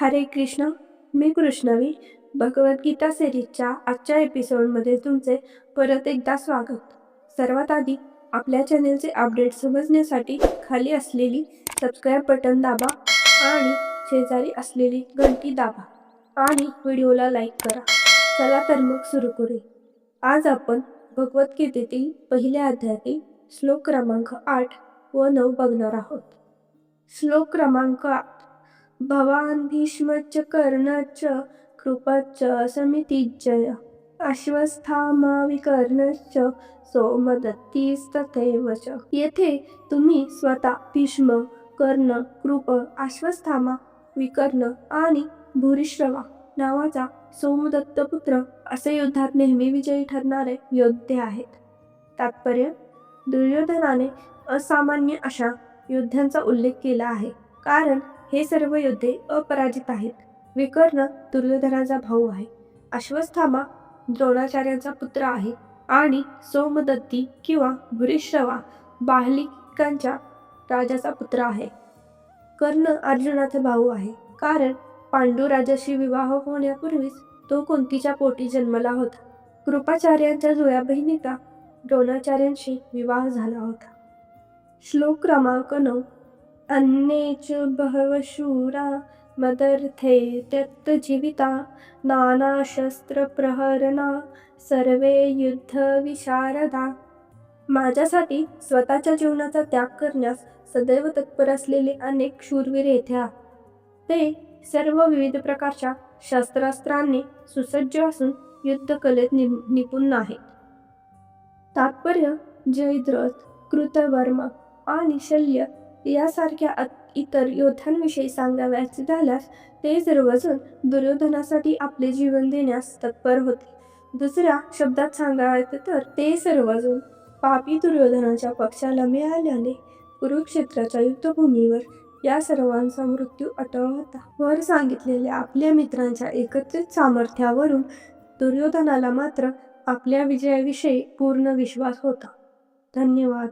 हरे कृष्ण मी कृष्णवी. भगवद्गीता सिरीजच्या आजच्या एपिसोडमध्ये तुमचे परत एकदा स्वागत. सर्वात आधी आपल्या चॅनेलचे अपडेट समजण्यासाठी खाली असलेली सबस्क्राईब बटन दाबा आणि शेजारी असलेली घंटी दाबा आणि व्हिडिओला लाईक करा. चला तर मग सुरू करू आज आपण भगवद्गीतेतील पहिल्या अध्यायातील श्लोक क्रमांक आठ व नऊ बघणार आहोत. श्लोक क्रमांक भवान् भीष्मच्च कर्णच्च कृपच्च समितिज्जय अश्वस्थामा विकर्णश्च सोमदत्तीस्तथैव च। येथे तुम्ही स्वतः भीष्म कर्ण कृप अश्वस्थामा विकर्ण आणि भूरिश्रवा नावाचा सोमदत्त पुत्र असे युद्धात नेहमी विजयी ठरणारे योद्धे आहेत. तात्पर्य दुर्योधनाने असामान्य अशा योद्ध्यांचा उल्लेख केला आहे. कारण हे सर्व योद्धे अपराजित आहेत. विकर्ण दुर्योधनाचा भाऊ आहे. अश्वस्थामा द्रोणाचार्यांचा पुत्र आहे आणि सोमदत्ती किंवा भूरिश्रवा बाहलिकांच्या राजाचा पुत्र आहे. कर्ण अर्जुनाचा भाऊ आहे. कारण पांडू राजाशी विवाह होण्यापूर्वीच तो कुंतीच्या पोटी जन्मला होता. कृपाचार्यांच्या जुळ्या बहिणीचा द्रोणाचार्यांशी विवाह झाला होता. श्लोक क्रमांक नऊ. अन्ये च बहवः शूरा मदर्थे त्यक्तजीविता नानाशस्त्रप्रहरणा सर्वे युद्धविशारदा माझ्यासाठी स्वतःच्या जीवनाचा त्याग करण्यास सदैव तत्पर असलेले अनेक शूरवीर येथे आहेत. ते सर्व विविध प्रकारच्या शस्त्रास्त्रांनी सुसज्ज असून युद्धकलेत नि निपुण आहेत. तात्पर्य जयद्रथ कृतवर्मा आणि शल्य यासारख्या इतर योद्ध्यांविषयी सांगावयाचे झाल्यास ते सर्वजण दुर्योधनासाठी आपले जीवन देण्यास तत्पर होते. दुसऱ्या शब्दात सांगायचे तर ते सर्वजण पापी दुर्योधनाच्या पक्षाला मिळाल्याने कुरुक्षेत्राच्या युद्धभूमीवर या सर्वांचा मृत्यू अटळ होता. वर सांगितलेल्या आपल्या मित्रांच्या एकत्रित सामर्थ्यावरून दुर्योधनाला मात्र आपल्या विजयाविषयी पूर्ण विश्वास होता. धन्यवाद.